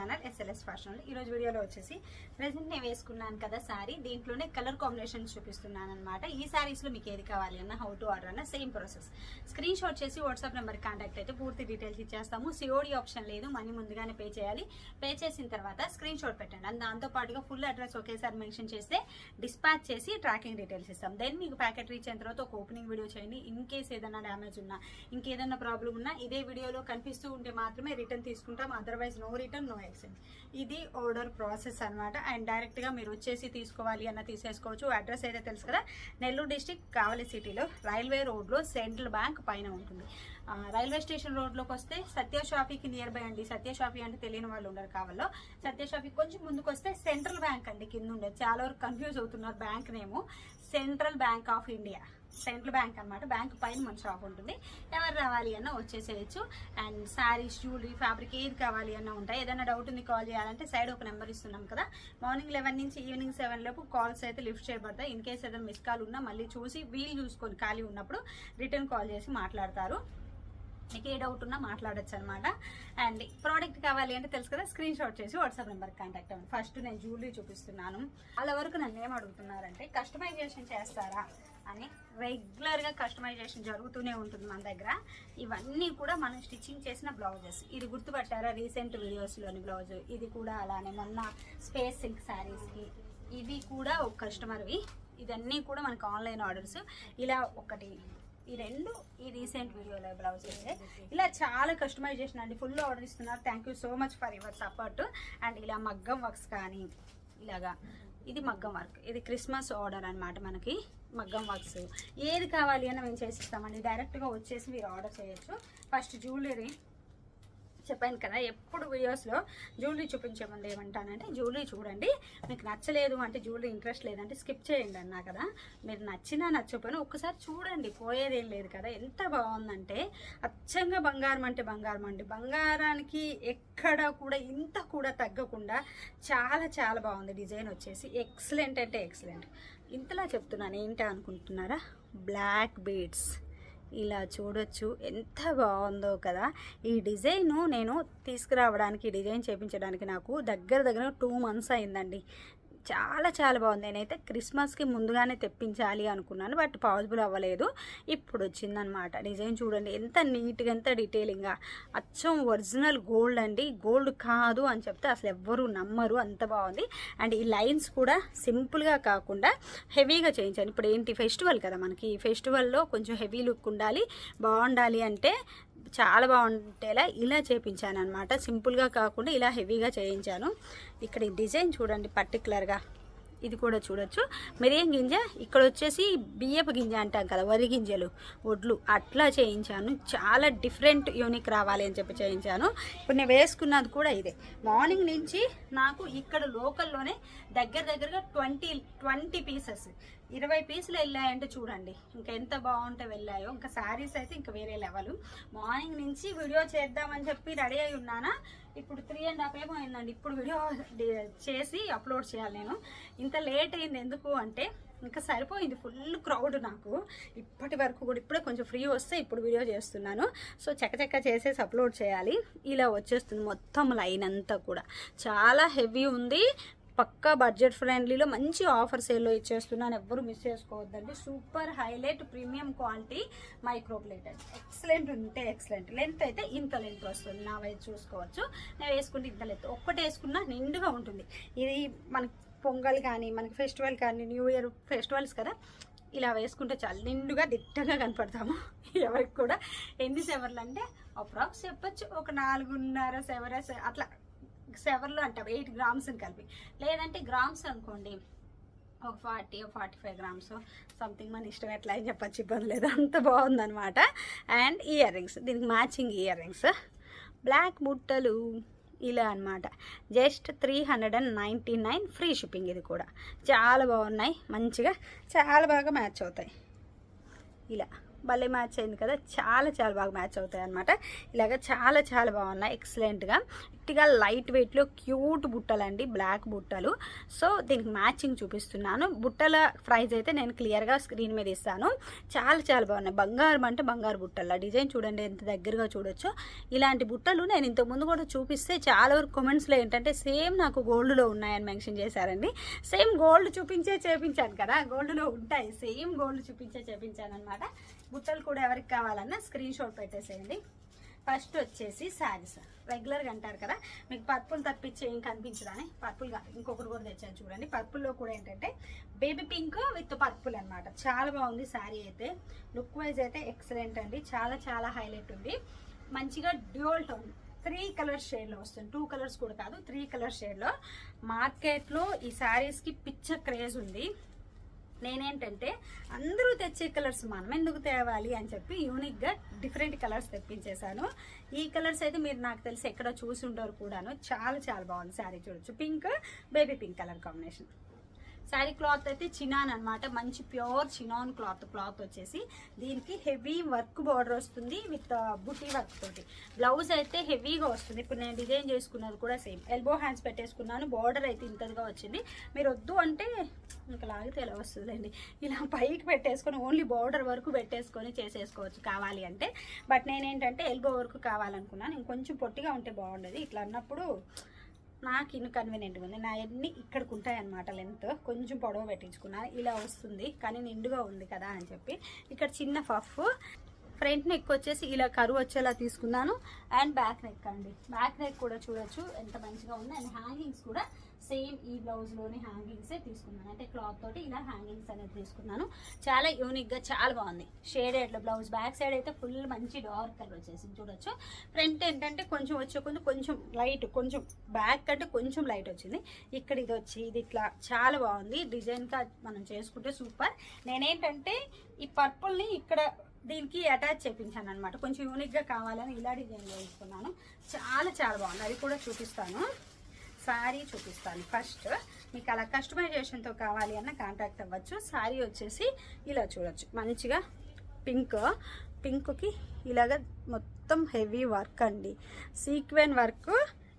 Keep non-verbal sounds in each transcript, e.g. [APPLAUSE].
Channel SLS fashion ఈ రోజు వీడియోలో వచ్చేసి ప్రజెంట్ నేను వేసుకున్నాను కదా శారీ దీంట్లోనే కలర్ కాంబినేషన్ చూపిస్తున్నాను అనమాట ఈ సారీస్లో మీకు ఏది కావాలి అన్న హౌ టు ఆర్డర్ అన్న సేమ్ ప్రాసెస్ స్క్రీన్ షాట్ చేసి వాట్సాప్ నెంబర్ కాంటాక్ట్ అయితే పూర్తి డీటెయిల్స్ ఇచ్చేస్తాము. సిఓడి ఆప్షన్ లేదు మనీ ముందుగానే పే చేయాలి. పే చేసిన తర్వాత స్క్రీన్ షాట్ పెట్టండి. అండ్ దాంతో పాటుగా ఫుల్ అడ్రస్ ఒకేసారి మెన్షన్ చేస్తే డిస్పాచ్ చేసి ట్రాకింగ్ డీటెయిల్స్ ఇస్తాం. దెన్ మీకు ప్యాకెట్ రీచ్ అయిన తర్వాత ఒక ఓపెనింగ్ వీడియో చేయండి. ఇన్ కేస్ ఏదైనా డ్యామేజ్ ఉన్నా ఇంకేదైనా ప్రాబ్లం ఉన్నా ఇదే వీడియోలో కనిపిస్తూ ఉంటే మాత్రమే రిటర్న్ తీసుకుంటాం. Otherwise no return no exchange ఇది ఆర్డర్ ప్రాసెస్ అనమాట అండ్ డైరెక్ట్గా మీరు వచ్చేసి తీసుకోవాలి అన్న తీసేసుకోవచ్చు. అడ్రస్ అయితే తెలుసు కదా? నెల్లూరు డిస్టిక్ కావలి సిటీలో రైల్వే రోడ్లో సెంట్రల్ బ్యాంక్ పైన ఉంటుంది. రైల్వే స్టేషన్ రోడ్లోకి వస్తే సత్య షాపీకి నియర్ బై అండి. సత్య షాపీ అంటే తెలియని వాళ్ళు ఉండరు కావాలో సత్య షాపీ కొంచెం ముందుకు వస్తే సెంట్రల్ బ్యాంక్ అండి కింద ఉండేది. చాలా వరకు కన్ఫ్యూజ్ అవుతున్నారు bank name. Central bank of India. Central bank అన్నమాట. బ్యాంక్ పైన మన షాప్ ఉంటుంది. ఎవరు రావాలి అన్న వచ్చేసేయచ్చు. అండ్ శారీస్ జ్యువెలరీ ఫ్యాబ్రిక్ ఏది కావాలి అన్నా ఉంటాయి. ఏదైనా డౌట్ ఉంది కాల్ చేయాలంటే సైడ్ ఒక నెంబర్ ఇస్తున్నాం కదా. మార్నింగ్ లెవెన్ నుంచి ఈవినింగ్ సెవెన్ లోపు కాల్స్ అయితే లిఫ్ట్ చేయబడతాయి. ఇన్ కేస్ ఏదైనా మిస్ కాల్ ఉన్నా మళ్ళీ చూసి వీలు చూసుకొని ఖాళీ ఉన్నప్పుడు రిటర్న్ కాల్ చేసి మాట్లాడతారు. మీకు ఏ డౌట్ ఉన్నా మాట్లాడచ్చు అనమాట అండ్ ప్రోడక్ట్ కావాలి అంటే తెలుసు కదా స్క్రీన్ షాట్ చేసి వాట్సాప్ నెంబర్ కాంటాక్ట్ అవ్వండి. ఫస్ట్ నేను జ్యువెలరీ చూపిస్తున్నాను. వాళ్ళ వరకు నన్ను ఏం అడుగుతున్నారంటే కస్టమైజేషన్ చేస్తారా? అని రెగ్యులర్గా కస్టమైజేషన్ జరుగుతూనే ఉంటుంది మన దగ్గర. ఇవన్నీ కూడా మనం స్టిచ్చింగ్ చేసిన బ్లౌజెస్. ఇది గుర్తుపట్టారా రీసెంట్ వీడియోస్లోని బ్లౌజ్? ఇది కూడా అలానే మొన్న స్పేస్ సిల్క్ శారీస్కి ఇవి కూడా ఒక కస్టమర్వి ఇవన్నీ కూడా మనకు ఆన్లైన్ ఆర్డర్స్ ఇలా ఒకటి ఈ రెండు ఈ రీసెంట్ వీడియోలో బ్లౌజెస్ ఇలా చాలా కస్టమైజేషన్ అండి. ఫుల్ ఆర్డర్ ఇస్తున్నారు. Thank you so much for your support and ఇలా మగ్గం వర్క్స్ కానీ ఇలాగా ఇది మగ్గం వర్క్ ఇది క్రిస్మస్ ఆర్డర్ అన్నమాట మనకి. మగ్గం వర్క్స్ ఏది కావాలి అని మేము చేసిస్తామండి. డైరెక్ట్గా వచ్చేసి మీరు ఆర్డర్ చేయొచ్చు. ఫస్ట్ జ్యువెలరీ చెప్పాను కదా ఎప్పుడు వీడియోస్లో జ్యువెలరీ చూపించే ముందు ఏమంటానంటే జ్యువెలరీ చూడండి మీకు నచ్చలేదు అంటే జ్యువెలరీ ఇంట్రెస్ట్ లేదంటే స్కిప్ చేయండి అన్నా కదా. మీరు నచ్చినా నచ్చకపోయినా ఒక్కసారి చూడండి పోయేదేం లేదు కదా. ఎంత బాగుందంటే అచ్చంగా బంగారం అంటే బంగారం అండి. బంగారానికి ఎక్కడ కూడా ఇంత కూడా తగ్గకుండా చాలా చాలా బాగుంది డిజైన్ వచ్చేసి. ఎక్సలెంట్ అంటే ఎక్సలెంట్ ఇంతలా చెప్తున్నాను ఏంటి అనుకుంటున్నారా? బ్లాక్ బీడ్స్ ఇలా చూడొచ్చు. ఎంత బాగుందో కదా. ఈ డిజైన్ నేను తీసుకురావడానికి డిజైన్ చేయించడానికి నాకు దగ్గర దగ్గర టూ మంత్స్ అయిందండి. చాలా చాలా బాగుంది. నేనైతే క్రిస్మస్కి ముందుగానే తెప్పించాలి అనుకున్నాను బట్ పాసిబుల్ అవ్వలేదు. ఇప్పుడు వచ్చిందనమాట డిజైన్ చూడండి ఎంత నీట్గా ఎంత డీటెయిలింగ్గా. అచ్చం ఒరిజినల్ గోల్డ్ అండి. గోల్డ్ కాదు అని చెప్తే అసలు ఎవ్వరూ నమ్మరు. అంత బాగుంది. అండ్ ఈ లైన్స్ కూడా సింపుల్గా కాకుండా హెవీగా చేయించాను ఇప్పుడు ఏంటి ఫెస్టివల్ కదా మనకి. ఈ ఫెస్టివల్లో కొంచెం హెవీ లుక్ ఉండాలి బాగుండాలి అంటే చాలా బాగుంటేలా ఇలా చేయించాను అనమాట సింపుల్గా కాకుండా ఇలా హెవీగా చేయించాను. ఇక్కడ ఈ డిజైన్ చూడండి పర్టికులర్గా ఇది కూడా చూడొచ్చు. మిరియం గింజ ఇక్కడ వచ్చేసి బియ్యపు గింజ అంటాం కదా వరి గింజలు వడ్లు అట్లా చేయించాను. చాలా డిఫరెంట్ యూనిక్ రావాలి అని చెప్పి చేయించాను. ఇప్పుడు నేను వేసుకున్నది కూడా ఇదే. మార్నింగ్ నుంచి నాకు ఇక్కడ లోకల్లోనే దగ్గర దగ్గరగా ట్వంటీ ట్వంటీ పీసెస్. ఇరవై పీసులు వెళ్ళాయంటే చూడండి ఇంకా ఎంత బాగుంటే వెళ్ళాయో. ఇంకా శారీస్ అయితే ఇంకా వేరే లెవెల్. మార్నింగ్ నుంచి వీడియో చేద్దామని చెప్పి రెడీ అయి ఉన్నానా? ఇప్పుడు త్రీ అండ్ హాఫ్ ఏమో అయిందండి. ఇప్పుడు వీడియో చేసి అప్లోడ్ చేయాలి నేను. ఇంత లేట్ అయింది ఎందుకు అంటే ఇంకా సరిపోయింది ఫుల్ క్రౌడ్ నాకు. ఇప్పటి వరకు కూడా ఇప్పుడే కొంచెం ఫ్రీ వస్తే ఇప్పుడు వీడియో చేస్తున్నాను. సో చకచక్క చేసేసి అప్లోడ్ చేయాలి. ఇలా వచ్చేస్తుంది మొత్తం లైన్ అంతా కూడా. చాలా హెవీ ఉంది. పక్కా బడ్జెట్ ఫ్రెండ్లీలో మంచి ఆఫర్ సేల్లో ఇచ్చేస్తున్నాను ఎవ్వరు మిస్ చేసుకోవద్దండి. Super highlight premium quality micro excellent ఉంటే ఎక్సలెంట్. లెంత్ అయితే ఇంత లెంత్ వస్తుంది. నా వైపు చూసుకోవచ్చు. నేను వేసుకుంటే ఇంత లెంత్. ఒక్కటి వేసుకున్నా నిండుగా ఉంటుంది. ఇది మనకి పొంగల్ కానీ మనకి ఫెస్టివల్ కానీ న్యూ ఇయర్ ఫెస్టివల్స్ కదా ఇలా వేసుకుంటే చాలా. నిండుగా దిట్టంగా కనపడతాము. [LAUGHS] ఎవరికి కూడా. ఎన్ని సెవర్లు అంటే అప్రాక్స్ చెప్పొచ్చు. ఒక నాలుగున్నర సెవర అట్లా సెవర్లు అంటాం ఎయిట్ గ్రామ్స్ని కలిపి. లేదంటే గ్రామ్స్ అనుకోండి ఒక forty forty five grams something మన ఇష్టం ఎట్లా అని చెప్పచ్చు ఇబ్బంది లేదు. అంత బాగుందనమాట అండ్ ఇయర్ రింగ్స్ దీనికి మ్యాచింగ్ ఇయర్ రింగ్స్. బ్లాక్ బుట్టలు ఇలా అన్నమాట. Just three hundred and ninety nine free shipping ఇది కూడా. చాలా బాగున్నాయి మంచిగా చాలా బాగా మ్యాచ్ అవుతాయి. ఇలా భలే మ్యాచ్ అయింది కదా చాలా చాలా బాగా మ్యాచ్ అవుతాయి అనమాట ఇలాగ చాలా చాలా బాగున్నాయి ఎక్సలెంట్గా. నీట్గా లైట్ వెయిట్లో క్యూట్ బుట్టలు అండి బ్లాక్ బుట్టలు. సో దీనికి మ్యాచింగ్ చూపిస్తున్నాను. బుట్టల ప్రైజ్ అయితే నేను క్లియర్గా స్క్రీన్ మీద ఇస్తాను. చాలా చాలా బాగున్నాయి. బంగారం అంటే బంగారు బుట్టల. డిజైన్ చూడండి ఎంత దగ్గరగా చూడొచ్చు. ఇలాంటి బుట్టలు నేను ఇంతకుముందు కూడా చూపిస్తే చాలా వరకు కామెంట్స్లో ఏంటంటే సేమ్ నాకు గోల్డ్లో ఉన్నాయని మెన్షన్ చేశారండి. సేమ్ గోల్డ్ చూపించే చేపించాను కదా. గోల్డ్లో ఉంటాయి. సేమ్ గోల్డ్ చూపించే చేపించాను అనమాట బుట్టలు కూడా ఎవరికి కావాలన్నా స్క్రీన్ షాట్ పెట్టేసేయండి. ఫస్ట్ వచ్చేసి శారీస్. రెగ్యులర్గా అంటారు కదా మీకు పర్పుల్ తప్పించి ఏం కనిపించదని పర్పుల్ ఇంకొకటి కూడా తెచ్చాను చూడండి. పర్పుల్లో కూడా ఏంటంటే బేబీ పింక్ విత్ పర్పుల్ అన్నమాట. చాలా బాగుంది శారీ అయితే. లుక్ వైజ్ అయితే ఎక్సలెంట్ అండి. చాలా చాలా హైలైట్ ఉంది. మంచిగా డ్యూల్ టోన్ త్రీ కలర్ షేడ్లో వస్తుంది. టూ కలర్స్ కూడా కాదు త్రీ కలర్ షేడ్లో మార్కెట్లో ఈ శారీస్కి పిచ్చ క్రేజ్ ఉంది. నేనేంటంటే అందరూ తెచ్చే కలర్స్ మనం ఎందుకు తేవాలి అని చెప్పి యూనిక్గా డిఫరెంట్ కలర్స్ తెప్పించేశాను. ఈ కలర్స్ అయితే మీరు నాకు తెలిసి ఎక్కడ చూసి ఉంటారు కూడాను. చాలా చాలా బాగుంది శారీ. చూడొచ్చు. Pink baby pink colour combination. Sari cloth అయితే చినాన్ అనమాట మంచి ప్యూర్ చినాన్ క్లాత్ క్లాత్ వచ్చేసి. దీనికి హెవీ వర్క్ బార్డర్ వస్తుంది విత్ బుటీ వర్క్ తోటి. బ్లౌజ్ అయితే హెవీగా వస్తుంది. ఇప్పుడు నేను డిజైన్ చేసుకున్నది కూడా సేమ్. ఎల్బో హ్యాండ్స్ పెట్టేసుకున్నాను. బార్డర్ అయితే ఇంతదిగా వచ్చింది. మీరు వద్దు అంటే ఇంకా లాగితే ఎలా వస్తుందండి? ఇలా పైకి పెట్టేసుకొని ఓన్లీ బార్డర్ వరకు పెట్టేసుకొని చేసేసుకోవచ్చు కావాలి అంటే. బట్ నేనేంటంటే ఎల్బో వరకు కావాలనుకున్నాను. ఇంకొంచెం పొట్టిగా ఉంటే బాగుండదు. ఇట్లా అన్నప్పుడు నాకు ఇన్ని కన్వీనియంట్గా ఉంది. నా అన్ని ఇక్కడికి ఉంటాయి అనమాట లెంత్ కొంచెం పొడవు పెట్టించుకున్నాను ఇలా వస్తుంది. కానీ నిండుగా ఉంది కదా అని చెప్పి. ఇక్కడ చిన్న పఫ్ ఫ్రంట్ నెక్ వచ్చేసి ఇలా కరువు వచ్చేలా తీసుకున్నాను. అండ్ బ్యాక్ నెక్ అండి. బ్యాక్ నెక్ కూడా చూడొచ్చు ఎంత మంచిగా ఉంది. అండ్ హ్యాంగింగ్స్ కూడా సేమ్ ఈ బ్లౌజ్లోని హ్యాంగింగ్సే తీసుకున్నాను. అంటే క్లాత్ తోటి ఇలా హ్యాంగింగ్స్ అనేది తీసుకున్నాను. చాలా యూనిక్గా చాలా బాగుంది. షేడెడ్లో బ్లౌజ్ బ్యాక్ సైడ్ అయితే ఫుల్ మంచి డార్క్ కలర్ వచ్చేసింది. చూడొచ్చు. ఫ్రంట్ ఏంటంటే కొంచెం వచ్చే కొంచెం కొంచెం లైట్ కొంచెం బ్యాక్ కంటే కొంచెం లైట్ వచ్చింది. ఇక్కడ ఇది వచ్చి ఇది ఇట్లా చాలా బాగుంది. డిజైన్గా మనం చేసుకుంటే సూపర్ నేనేంటంటే ఈ పర్పుల్ని ఇక్కడ దీనికి అటాచ్ చేయించాను అనమాట కొంచెం యూనిక్గా కావాలని ఇలా డిజైన్ చేసుకున్నాను చాలా చాలా బాగుంది. అది కూడా చూపిస్తాను. శారీ చూపిస్తాను ఫస్ట్ మీకు అలా కస్టమైజేషన్తో కావాలి అన్న కాంటాక్ట్ అవ్వచ్చు. శారీ వచ్చేసి ఇలా చూడొచ్చు. మంచిగా పింక్ పింక్కి ఇలాగ మొత్తం హెవీ వర్క్ అండి. సీక్వెన్ వర్క్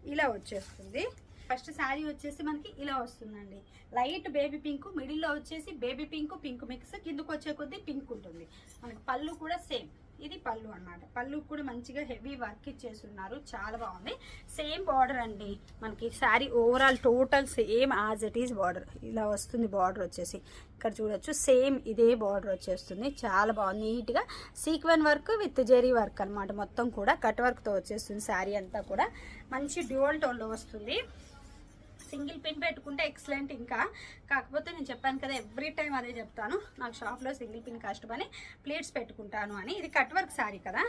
ఇలా వచ్చేస్తుంది. ఫస్ట్ శారీ వచ్చేసి మనకి ఇలా వస్తుందండి. లైట్ బేబీ పింక్ మిడిల్లో వచ్చేసి బేబీ పింక్ పింక్ మిక్స్ కిందకు వచ్చే కొద్దీ పింక్ ఉంటుంది. మనకి పళ్ళు కూడా సేమ్. ఇది పళ్ళు అన్నమాట. పళ్ళు కూడా మంచిగా హెవీ వర్క్ ఇచ్చేస్తున్నారు. చాలా బాగుంది. సేమ్ బార్డర్ అండి. మనకి sari overall total same as it is border. ఇలా వస్తుంది బార్డర్ వచ్చేసి. ఇక్కడ చూడొచ్చు. సేమ్ ఇదే బార్డర్ వచ్చేస్తుంది. చాలా బాగుంది. నీట్గా sequin work with zari work అన్నమాట. మొత్తం కూడా కట్ వర్క్తో వచ్చేస్తుంది శారీ అంతా కూడా. మంచి డ్యూయల్ టోన్లో వస్తుంది. సింగిల్ పిన్ పెట్టుకుంటే ఎక్సలెంట్ ఇంకా. కాకపోతే నేను చెప్పాను కదా ఎవ్రీ టైం అదే చెప్తాను. నాకు షాప్లో సింగిల్ పిన్ కష్టమని ప్లేట్స్ పెట్టుకుంటాను అని. ఇది కట్ వర్క్ శారీ కదా?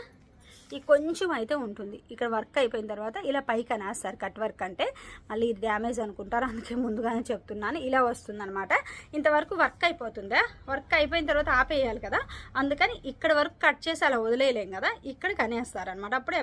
ఈ కొంచెం అయితే ఉంటుంది. ఇక్కడ వర్క్ అయిపోయిన తర్వాత ఇలా పైకి అనేస్తారు. కట్ వర్క్ అంటే మళ్ళీ ఇది డ్యామేజ్ అనుకుంటారు అందుకే ముందుగానే చెప్తున్నాను. ఇలా వస్తుందనమాట ఇంతవరకు వర్క్ అయిపోతుందా? వర్క్ అయిపోయిన తర్వాత ఆపేయాలి కదా? అందుకని ఇక్కడ వరకు కట్ చేసి అలా వదిలేయలేం కదా? ఇక్కడికి అనేస్తారు అనమాట అప్పుడే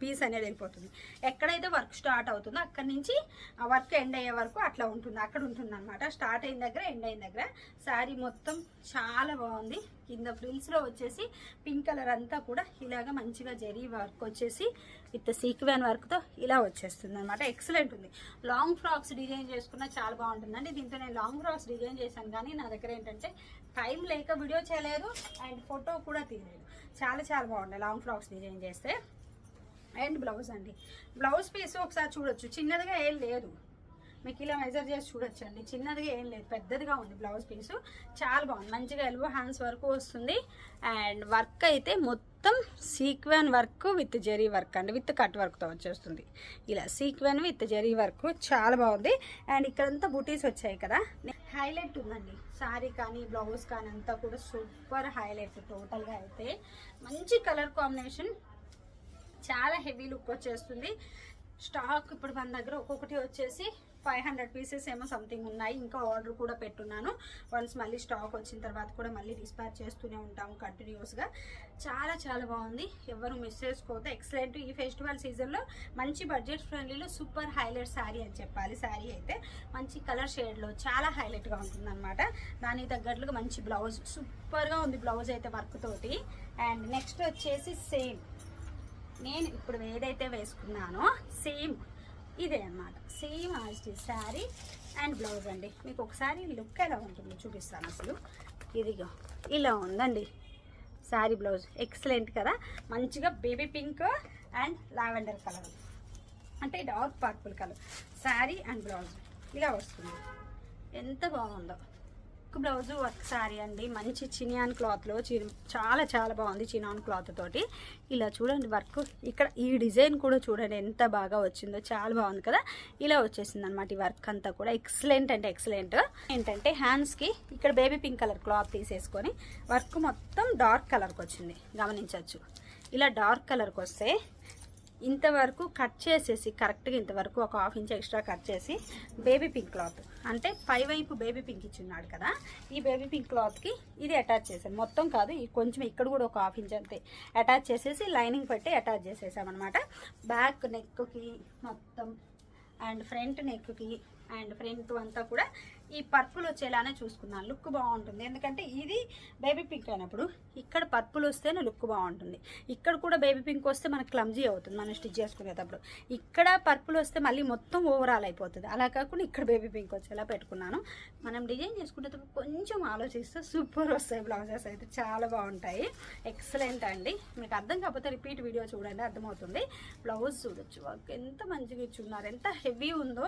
పీస్ అనేది వెళ్ళిపోతుంది. ఎక్కడైతే వర్క్ స్టార్ట్ అవుతుందో అక్కడి నుంచి ఆ వర్క్ ఎండ్ అయ్యే వరకు అట్లా ఉంటుంది. అక్కడ ఉంటుంది అనమాట స్టార్ట్ అయిన దగ్గర ఎండ్ అయిన దగ్గర. శారీ మొత్తం చాలా బాగుంది. కింద ఫ్రిల్స్లో వచ్చేసి పింక్ కలర్ అంతా కూడా ఇలాగ మంచిగా జరీ వర్క్ వచ్చేసి విత్ సీక్వెన్ వర్క్తో ఇలా వచ్చేస్తుంది అనమాట ఎక్సలెంట్ ఉంది. లాంగ్ ఫ్రాక్స్ డిజైన్ చేసుకున్నా చాలా బాగుంటుందండి. దీంతో నేను లాంగ్ ఫ్రాక్స్ డిజైన్ చేశాను కానీ నా దగ్గర ఏంటంటే టైం లేక వీడియో చేయలేదు అండ్ ఫోటో కూడా తీయలేదు. చాలా చాలా బాగుంటాయి లాంగ్ ఫ్రాక్స్ డిజైన్ చేస్తే. అండ్ బ్లౌజ్ అండి. బ్లౌజ్ పీస్ ఒకసారి చూడొచ్చు. చిన్నదిగా ఏం లేదు. మీకు ఇలా మెజర్ చేసి చూడొచ్చండి. చిన్నదిగా ఏం లేదు పెద్దదిగా ఉంది బ్లౌజ్ పీసు చాలా బాగుంది. మంచిగా ఎల్బో హ్యాండ్స్ వరకు వస్తుంది. అండ్ వర్క్ అయితే మొత్తం sequin work with zari work అండి. విత్ కట్ వర్క్తో వచ్చేస్తుంది. ఇలా సీక్వెన్ విత్ జెరీ వర్క్ చాలా బాగుంది. అండ్ ఇక్కడంతా బుటీస్ వచ్చాయి కదా. హైలైట్ ఉందండి. సారీ కానీ బ్లౌజ్ కానీ అంతా కూడా సూపర్ హైలైట్ టోటల్గా అయితే. మంచి కలర్ కాంబినేషన్ చాలా హెవీ లుక్ వచ్చేస్తుంది. స్టాక్ ఇప్పుడు మన దగ్గర ఒక్కొక్కటి వచ్చేసి ఫైవ్ హండ్రెడ్ పీసెస్ ఏమో సంథింగ్ ఉన్నాయి. ఇంకా ఆర్డర్ కూడా పెట్టున్నాను. వన్స్ మళ్ళీ స్టాక్ వచ్చిన తర్వాత కూడా మళ్ళీ డిస్పాచ్ చేస్తూనే ఉంటాము కంటిన్యూస్గా చాలా చాలా బాగుంది. ఎవరు మిస్ చేసుకోవద్దు. ఎక్సలెంట్ ఈ ఫెస్టివల్ సీజన్లో మంచి బడ్జెట్ ఫ్రెండ్లీలో సూపర్ హైలైట్ శారీ అని చెప్పాలి. శారీ అయితే మంచి కలర్ షేడ్లో చాలా హైలైట్గా ఉంటుందన్నమాట. దానికి తగ్గట్లుగా మంచి బ్లౌజ్ సూపర్గా ఉంది బ్లౌజ్ అయితే వర్క్ తోటి. అండ్ నెక్స్ట్ వచ్చేసి సేమ్ నేను ఇప్పుడు ఏదైతే వేసుకున్నానో సేమ్ ఇదే అన్నమాట సేమ్ ఆస్టి శారీ అండ్ బ్లౌజ్ అండి. మీకు ఒకసారి లుక్ ఎలా ఉంటుందో చూపిస్తాను అసలు. ఇదిగో ఇలా ఉందండి. శారీ బ్లౌజ్ ఎక్సలెంట్ కదా? మంచిగా baby pink and lavender colour అంటే dark purple colour sari and blouse ఇలా వస్తుంది. ఎంత బాగుందో. వర్క్ బ్లౌజ్ వర్క్ శారీ అండి. మంచి చినియాన్ క్లాత్లో చి చాలా చాలా బాగుంది చినాన్ క్లాత్ తోటి. ఇలా చూడండి వర్క్ ఇక్కడ ఈ డిజైన్ కూడా చూడండి ఎంత బాగా వచ్చిందో. చాలా బాగుంది కదా? ఇలా వచ్చేసింది అనమాట ఈ వర్క్ అంతా కూడా. ఎక్సలెంట్ అంటే ఎక్సలెంట్ ఏంటంటే హ్యాండ్స్కి ఇక్కడ బేబీ పింక్ కలర్ క్లాత్ తీసేసుకొని వర్క్ మొత్తం డార్క్ కలర్కి వచ్చింది. గమనించవచ్చు. ఇలా డార్క్ కలర్కి వస్తే ఇంతవరకు కట్ చేసేసి కరెక్ట్గా ఇంతవరకు ఒక హాఫ్ ఇంచ్ ఎక్స్ట్రా కట్ చేసి బేబీ పింక్ క్లాత్. అంటే పై వైపు బేబీ పింక్ ఇచ్చిన్నాడు కదా ఈ బేబీ పింక్ క్లాత్కి ఇది అటాచ్ చేశాను. మొత్తం కాదు ఈ కొంచెం ఇక్కడ కూడా ఒక హాఫ్ ఇంచ్ అంతే. అటాచ్ చేసేసి లైనింగ్ పెట్టి అటాచ్ చేసేసామన్నమాట. బ్యాక్ నెక్కి మొత్తం అండ్ ఫ్రంట్ నెక్కి అండ్ ఫ్రంట్ అంతా కూడా ఈ పర్పుల్ వచ్చేలానే చూసుకున్నాను లుక్ బాగుంటుంది. ఎందుకంటే ఇది బేబీ పింక్ అయినప్పుడు ఇక్కడ పర్పుల్ వస్తేనే లుక్ బాగుంటుంది. ఇక్కడ కూడా బేబీ పింక్ వస్తే మనకు క్లమ్జీ అవుతుంది. మనం స్టిచ్ చేసుకునేటప్పుడు ఇక్కడ పర్పుల్ వస్తే మళ్ళీ మొత్తం ఓవరాల్ అయిపోతుంది. అలా కాకుండా ఇక్కడ బేబీ పింక్ వచ్చేలా పెట్టుకున్నాను. మనం డిజైన్ చేసుకునేటప్పుడు కొంచెం ఆలోచిస్తే సూపర్ వస్తాయి బ్లౌజెస్ అయితే. చాలా బాగుంటాయి. ఎక్సలెంట్ అండి. మీకు అర్థం కాకపోతే రిపీట్ వీడియో చూడండి అర్థమవుతుంది. బ్లౌజ్ చూడొచ్చు. ఎంత మంచిగా ఇచ్చున్నారు. ఎంత హెవీ ఉందో.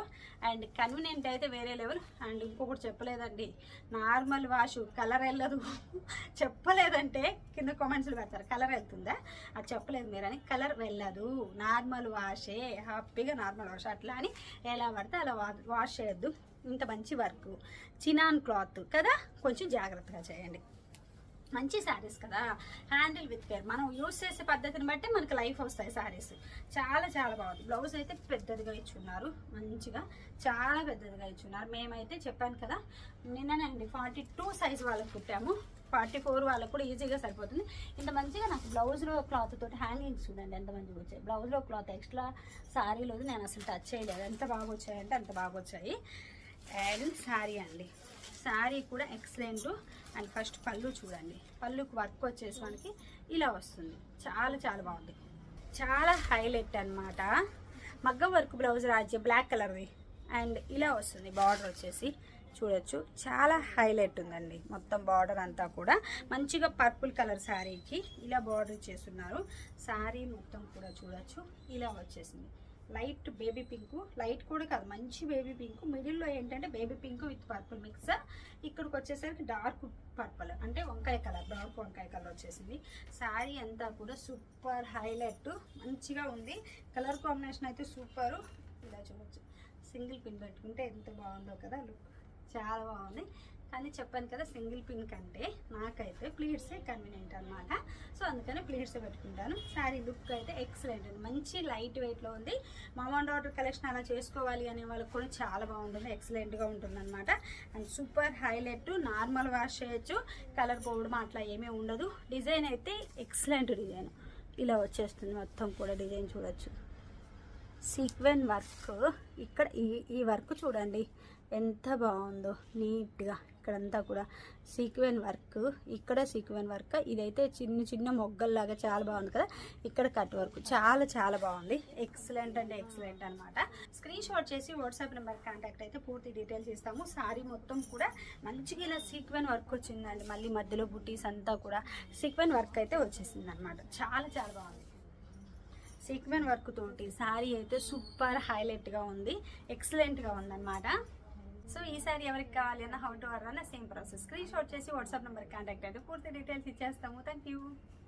అండ్ కన్వీనియంట్ అయితే వేరే లెవెల్. అండ్ ఇంకొకటి చెప్పలేదండి. నార్మల్ వాష్ కలర్ వెళ్ళదు. చెప్పలేదంటే కింద కామెంట్స్లు పెడతారు. కలర్ వెళ్తుందా? అది చెప్పలేదు మీరని కలర్ వెళ్ళదు. నార్మల్ వాషే హ్యాపీగా నార్మల్ వాష్. అట్లా అని ఎలా పడితే అలా వాష్ చేయొద్దు. ఇంత మంచి వర్క్. చినాన్ క్లాత్ కదా? కొంచెం జాగ్రత్తగా చేయండి. మంచి శారీస్ కదా హ్యాండిల్ విత్ కేర్. మనం యూస్ చేసే పద్ధతిని బట్టి మనకి లైఫ్ వస్తాయి శారీస్. చాలా చాలా బాగుంది. బ్లౌజ్ అయితే పెద్దదిగా ఇచ్చున్నారు. మంచిగా చాలా పెద్దదిగా ఇచ్చున్నారు. మేమైతే చెప్పాను కదా నిన్ననే అండి ఫార్టీ టూ సైజ్ వాళ్ళకి కుట్టాము. ఫార్టీ ఫోర్ వాళ్ళకు కూడా ఈజీగా సరిపోతుంది. ఇంత మంచిగా నాకు బ్లౌజ్లో క్లాత్ తోటి హ్యాంగింగ్స్ చూడండి ఎంత మంచిగా వచ్చాయి. బ్లౌజ్లో క్లాత్ ఎక్స్ట్రా శారీలో నేను అసలు టచ్ చేయలేదు. ఎంత బాగా వచ్చాయంటే అంత బాగా వచ్చాయి. అండ్ శారీ అండి. శారీ కూడా ఎక్సలెంట్ అండ్ ఫస్ట్ పళ్ళు చూడండి. పళ్ళుకి వర్క్ వచ్చేసి మనకి ఇలా వస్తుంది. చాలా చాలా బాగుంది. చాలా హైలైట్ అన్నమాట. మగ్గం వర్క్ బ్లౌజ్ రాజ్య బ్లాక్ కలర్ది. అండ్ ఇలా వస్తుంది బార్డర్ వచ్చేసి. చూడొచ్చు. చాలా హైలైట్ ఉందండి. మొత్తం బార్డర్ అంతా కూడా. మంచిగా పర్పుల్ కలర్ శారీకి ఇలా బార్డర్ చేస్తున్నారు. శారీ మొత్తం కూడా చూడొచ్చు. ఇలా వచ్చేసింది. Light baby pink. లైట్ కూడా కాదు మంచి బేబీ పింక్. మిడిల్లో ఏంటంటే baby pink with purple mix. ఇక్కడికి వచ్చేసరికి డార్క్ పర్పుల్ అంటే వంకాయ కలర్ డార్క్ వంకాయ కలర్ వచ్చేసింది. శారీ అంతా కూడా సూపర్ హైలైట్ మంచిగా ఉంది. కలర్ కాంబినేషన్ అయితే సూపర్. ఇలా చూడవచ్చు సింగిల్ పిన్ పెట్టుకుంటే ఎంత బాగుందో కదా లుక్. చాలా బాగుంది. అని చెప్పాను కదా సింగిల్ పిన్ కంటే నాకైతే ప్లీట్సే కన్వీనియంట్ అనమాట సో అందుకని ప్లీట్సే పెట్టుకుంటాను. శారీ లుక్ అయితే ఎక్సలెంట్ అండి. మంచి లైట్ వెయిట్లో ఉంది. మామా డాటర్ కలెక్షన్ అలా చేసుకోవాలి అనే వాళ్ళకి కూడా చాలా బాగుంటుంది ఎక్సలెంట్గా ఉంటుంది అనమాట and super highlight normal wash చేయొచ్చు. కలర్ పోవడం అట్లా ఏమీ ఉండదు. డిజైన్ అయితే ఎక్సలెంట్ డిజైన్. ఇలా వచ్చేస్తుంది మొత్తం కూడా డిజైన్ చూడొచ్చు. Sequin work. ఇక్కడ ఈ ఈ వర్క్ చూడండి. ఎంత బాగుందో నీట్గా. ఇక్కడంతా కూడా సీక్వెన్ వర్క్ ఇక్కడ సీక్వెన్ వర్క్. ఇదైతే చిన్న చిన్న మొగ్గల్లాగా చాలా బాగుంది కదా. ఇక్కడ కట్ వర్క్ చాలా చాలా బాగుంది. ఎక్సలెంట్ అంటే ఎక్సలెంట్ అనమాట స్క్రీన్ షాట్ చేసి వాట్సాప్ నెంబర్ కాంటాక్ట్ అయితే పూర్తి డీటెయిల్స్ ఇస్తాము. సారీ మొత్తం కూడా మంచిగా ఇలా సీక్వెన్ వర్క్ వచ్చిందండి. మళ్ళీ మధ్యలో బుటీస్ అంతా కూడా సీక్వెన్ వర్క్ అయితే వచ్చేసింది అనమాట చాలా చాలా బాగుంది. సీక్వెన్ వర్క్ తోటి శారీ అయితే సూపర్ హైలైట్గా ఉంది. ఎక్సలెంట్గా ఉందన్నమాట. సో ఈ సారీ ఎవరికి కావాలి అన్న హౌ టు అన్న సేమ్ ప్రాసెస్ స్క్రీన్ షాట్ చేసి వాట్సాప్ నెంబర్ కాంటాక్ట్ అయితే పూర్తి డీటెయిల్స్ ఇచ్చేస్తాము. Thank you